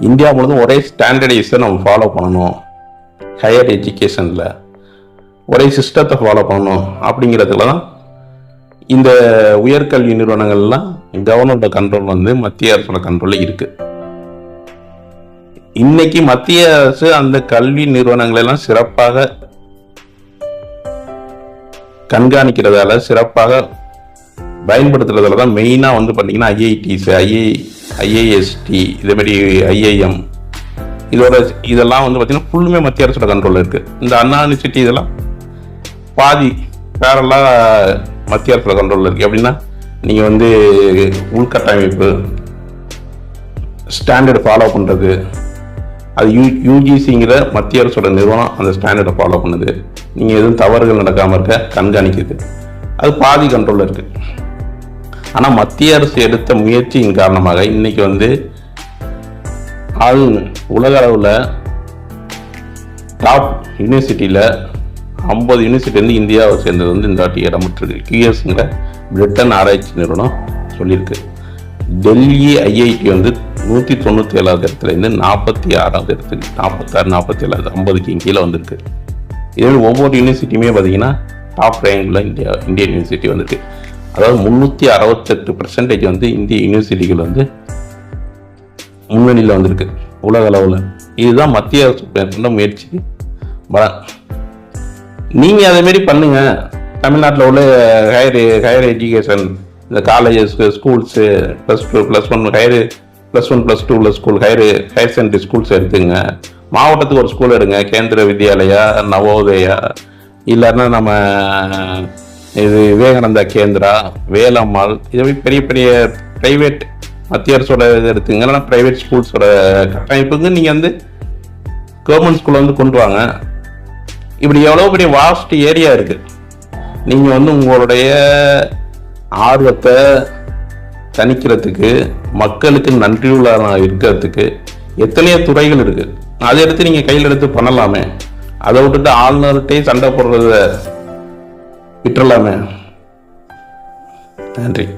India முழுவதும் ஒரே ஸ்டாண்டர்டைஸை நம்ம ஃபாலோ பண்ணணும். ஹையர் எஜுகேஷனில் ஒரே சிஸ்டத்தை ஃபாலோ பண்ணணும் அப்படிங்கிறதுல தான் இந்த உயர்கல்வி நிறுவனங்கள்லாம் கவர்னரோட கண்ட்ரோல் வந்து மத்திய அரசோட கண்ட்ரோலில் இருக்குது இன்னைக்கு மத்திய அரசு அந்த கல்வி நிறுவனங்களெல்லாம் சிறப்பாக கண்காணிக்கிறதால சிறப்பாக பயன்படுத்துறதுல தான் மெயினாக வந்து பார்த்தீங்கன்னா ஐஐடிஸ் ஐஐ ஐஏஎஸ்டி இதே ஐஏஎம் இதோட இதெல்லாம் வந்து பார்த்தீங்கன்னா ஃபுல்லுமே மத்திய அரசோட கண்ட்ரோலில் இருக்குது இந்த அண்ணா யூனிவர்சிட்டி இதெல்லாம் பாதி பேரெல்லாம் மத்திய அரசோட கண்ட்ரோலில் இருக்குது அப்படின்னா நீங்கள் வந்து உள்கட்டமைப்பு ஸ்டாண்டர்டு ஃபாலோ பண்ணுறது அது யூ யூஜிசிங்கிற மத்திய அரசோட நிறுவனம் அந்த ஸ்டாண்டர்டை ஃபாலோ பண்ணுது. நீங்கள் எதுவும் தவறுகள் நடக்காமல் இருக்க கண்காணிக்குது. அது பாதி கண்ட்ரோலில் இருக்குது ஆனால் மத்திய அரசு எடுத்த முயற்சியின் காரணமாக இன்னைக்கு வந்து ஆள் உலக அளவில் டாப் யூனிவர்சிட்டியில் ஐம்பது யூனிவர்சிட்டி வந்து இந்தியாவை சேர்ந்தது வந்து இந்த வாட்டி இடம் கியூஎஸ்ங்கிற பிரிட்டன் ஆராய்ச்சி நிறுவனம் சொல்லியிருக்கு. டெல்லி ஐஐடி வந்து நூற்றி தொண்ணூற்றி ஏழாவது இடத்துலேருந்து நாற்பத்தி ஆறாவது இடத்துக்கு நாற்பத்தாறு நாற்பத்தி ஏழாவது ஐம்பதுக்கு கீழே வந்திருக்கு. இதே ஒவ்வொரு யூனிவர்சிட்டியுமே பார்த்தீங்கன்னா டாப் ரேங்கில் இந்தியா இந்தியன் யூனிவர்சிட்டி வந்திருக்கு. அதாவது முந்நூற்றி அறுபத்தெட்டு பர்சன்டேஜ் வந்து இந்திய யூனிவர்சிட்டிகள் வந்து முன்னணியில் வந்திருக்கு. உலக அளவில். இதுதான் மத்திய அரசு மேற்கொண்ட முயற்சி. பலன் நீங்கள் அதேமாரி பண்ணுங்கள் தமிழ்நாட்டில் உள்ள ஹையர் ஹையர் எஜுகேஷன் இந்த colleges schools plus two plus one higher plus one plus two உள்ள school higher higher secondary schools எடுத்துங்க. மாவட்டத்துக்கு ஒரு ஸ்கூல் எடுங்க. கேந்திர வித்யாலயா நவோதயா இல்லைன்னா நம்ம இது விவேகானந்தா கேந்திரா வேலம்மாள் இது மாதிரி பெரிய பெரிய ப்ரைவேட் மத்திய அரசோட இது எடுத்துங்க இல்லைன்னா ப்ரைவேட் ஸ்கூல்ஸோட கட்டமைப்புக்கு நீங்கள் வந்து கவர்மெண்ட் ஸ்கூலில் வந்து கொண்டு வாங்க. இப்படி எவ்வளோ பெரிய வாஸ்ட் ஏரியா இருக்குது நீங்கள் வந்து உங்களுடைய ஆர்வத்தை தணிக்கிறதுக்கு மக்களுக்கு நன்றியுள்ளதாக இருக்கிறதுக்கு எத்தனையோ துறைகள் இருக்குது அதை எடுத்து நீங்கள் கையில் எடுத்து பண்ணலாமே. அதை விட்டுட்டு ஆளுநர்கிட்டே சண்டை போடுறத விட்டுறலாமே. நன்றி.